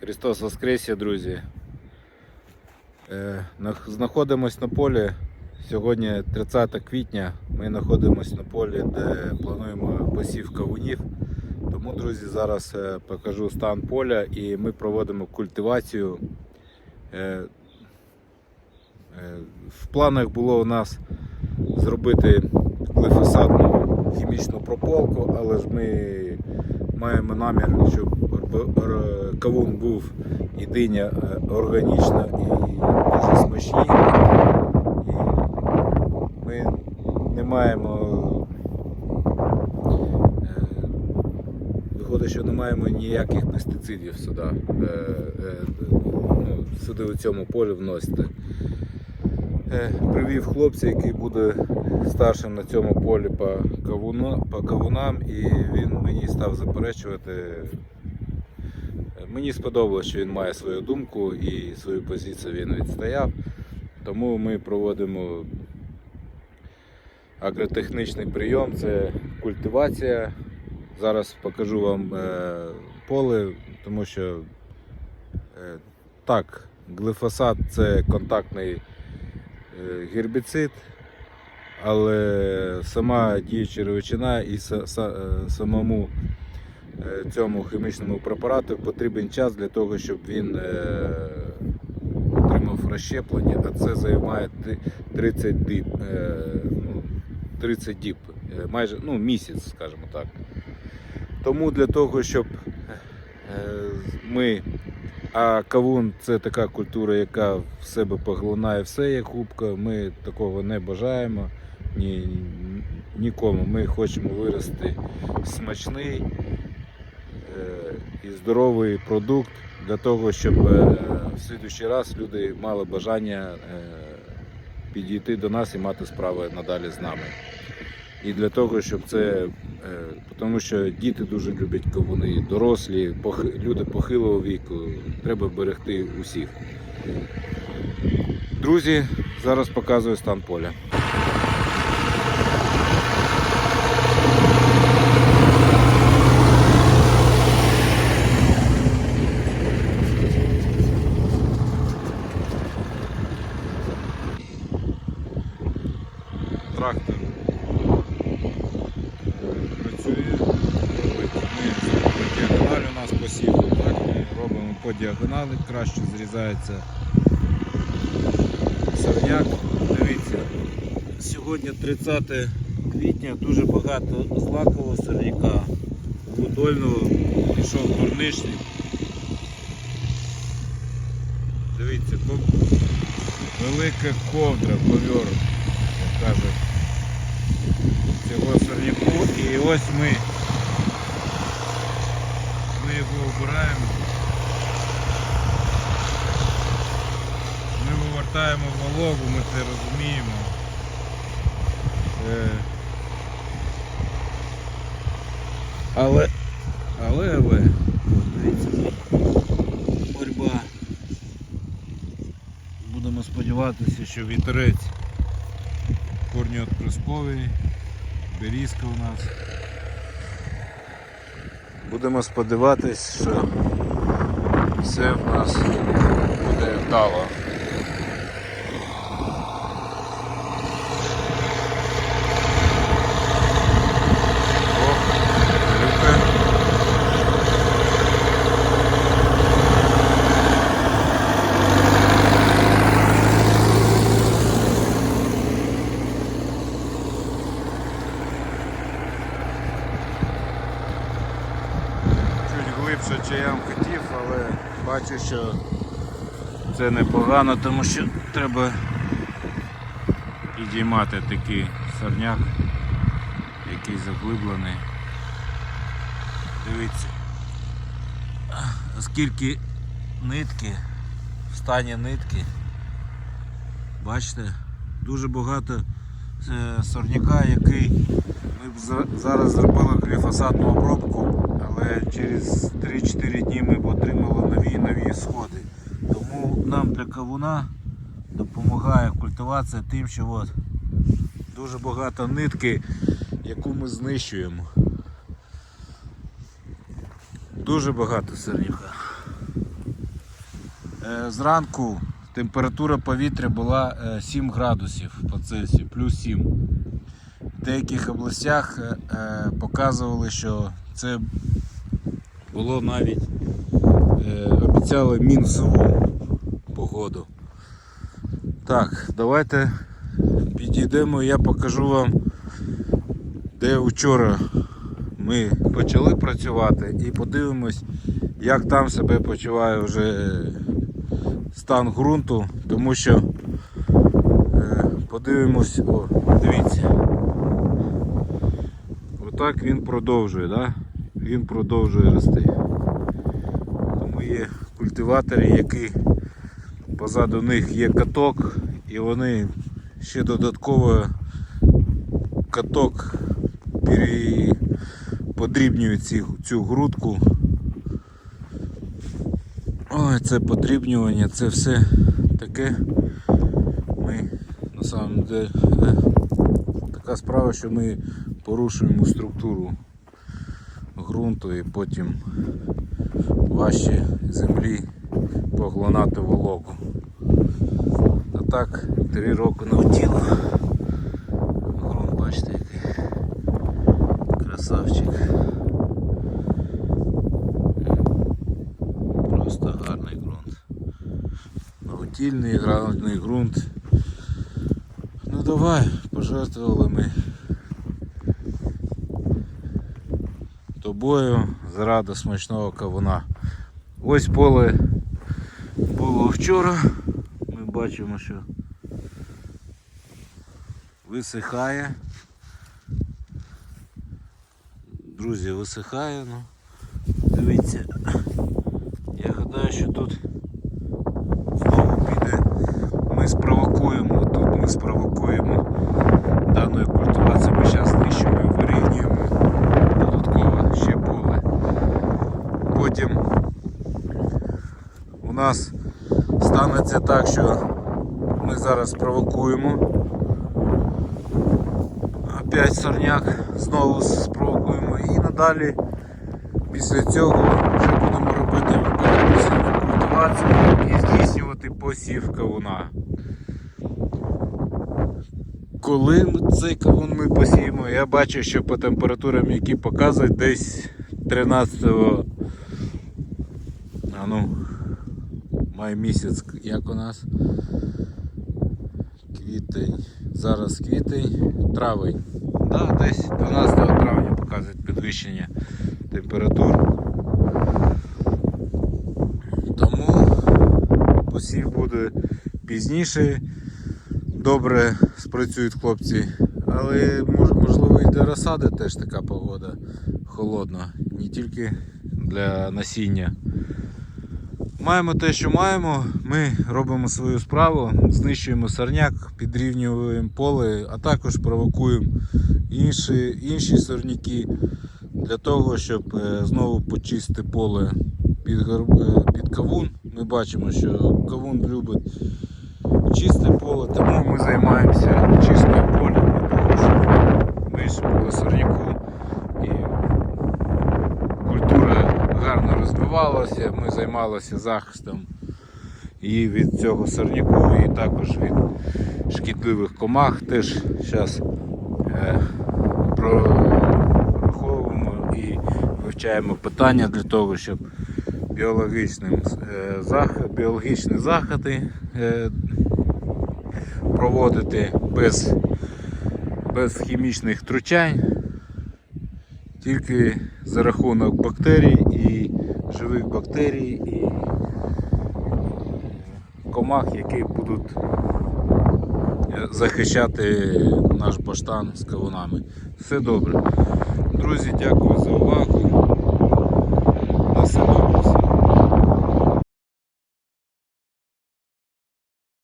Христос Воскресе, друзі. Е, Знаходимось на полі. Сьогодні 30 квітня. Ми знаходимось на полі, де плануємо посів кавунів. Тому, друзі, зараз е, покажу стан поля і ми проводимо культивацію. Е, В планах було у нас зробити глифосатну хімічну прополку, але ж ми маємо намір, щоб кавун був і диня е, органічна і дуже смачні. І ми не маємо. е, Виходить, що не маємо ніяких пестицидів сюди, е, ну, сюди у цьому полі вносити. Привів хлопця, який буде старшим на цьому полі по, по кавунам, і він мені став заперечувати. Мені сподобалось, що він має свою думку і свою позицію він відстояв. Тому ми проводимо агротехнічний прийом, це культивація. Зараз покажу вам е, поле, тому що е, так, глифосат це контактний е, гербіцид, але сама діюча речовина і са- са- самому цьому хімічному препарату потрібен час для того, щоб він е, отримав розщеплення, а це займає 30 діб, е, ну, 30 діб, е, майже ну, місяць, скажімо так. Тому для того, щоб е, ми, а кавун це така культура, яка в себе поглинає все як губка, ми такого не бажаємо ні, нікому. Ми хочемо вирости смачний е, і здоровий продукт для того, щоб е, в слідуючий раз люди мали бажання е, підійти до нас і мати справи надалі з нами. І для того, щоб це, е, тому що діти дуже люблять кавуни, дорослі, люди похилого віку, треба берегти усіх. Друзі, зараз показую стан поля. Трактор працює, робить. Ми по діагоналі у нас посів. Так, ми робимо по діагоналі, краще зрізається сорняк. Дивіться, сьогодні 30 квітня, дуже багато злакового сорняка, гудольного, пішов турнишник. Дивіться, ко- велика ковдра, ковер, як кажуть цього сорняку і ось ми, ми його обираємо. Ми вивертаємо вологу, ми це розуміємо. Е, Але, але, але, дивіться, боротьба. Будемо сподіватися, що вітерець корньот присковий. Берізка у нас. Будемо сподіватись, що все в нас буде вдало. О, Люка. Глибше, чи я вам хотів, але бачу, що це непогано, тому що треба підіймати такий сорняк, який заглиблений. Дивіться, оскільки нитки, в стані нитки, бачите, дуже багато е, сорняка, який ми зараз зробили гліфосатну обробку, але через 3-4 дні ми б отримали нові нові сходи. Тому нам для кавуна допомагає культивація тим, що от дуже багато нитки, яку ми знищуємо. Дуже багато сорняка. Е, Зранку температура повітря була е, 7 градусів по Цельсію, плюс 7. В деяких областях е, е, показували, що це було навіть е, обіцяли мінусову погоду. Так, давайте підійдемо, я покажу вам, де вчора ми почали працювати і подивимось, як там себе почуває вже стан ґрунту, тому що подивимось, о, дивіться. Отак він продовжує, да? він продовжує рости. Тому є культиватори, які позаду них є каток, і вони ще додатково каток подрібнюють ці, цю грудку. Ой, це подрібнювання, це все таке. Ми на самом деле така справа, що ми порушуємо структуру ґрунту і потім важче землі поглинати вологу. А так, три роки навтіло. Ґрунт, бачите, який красавчик. Просто гарний ґрунт. Наутільний, гарний ґрунт. Ну давай, пожертвували ми тобою заради смачного кавуна. Ось поле було вчора. Ми бачимо, що висихає. Друзі, висихає, ну дивіться. Я гадаю, що тут знову піде. Ми спровокуємо, тут ми спровокуємо даною культивацією. Ми зараз знищимо і вирівнюємо додатково ще поле. Потім у нас станеться так, що ми зараз провокуємо. Опять сорняк знову спровокуємо і надалі після цього вже будемо робити передпосівну культивацію і здійснювати посів кавуна. Коли цей кавун ми посіємо, я бачу, що по температурам, які показують, десь 13 а ну, май місяць, як у нас? Квітень. Зараз квітень, травень. Да, десь 12 травня показують підвищення температур. Тому посів буде пізніше. Добре спрацюють хлопці, але можливо і для розсади теж така погода холодна, не тільки для насіння. Маємо те, що маємо. Ми робимо свою справу, знищуємо сорняк, підрівнюємо поле, а також провокуємо інші, інші сорняки для того, щоб е, знову почистити поле під, е, під кавун. Ми бачимо, що кавун любить чисте поле, тому ми займаємося чистою полем того, щоб менше було сорняку і культура гарно розвивалася. Ми займалися захистом і від цього сорняку, і також від шкідливих комах. Теж зараз е, прораховуємо і вивчаємо питання для того, щоб біологічним, е, зах- біологічні заходи е, проводити без, без хімічних втручань, тільки за рахунок бактерій і живих бактерій і комах, які будуть е, захищати наш баштан з кавунами. Все добре. Друзі, дякую за увагу.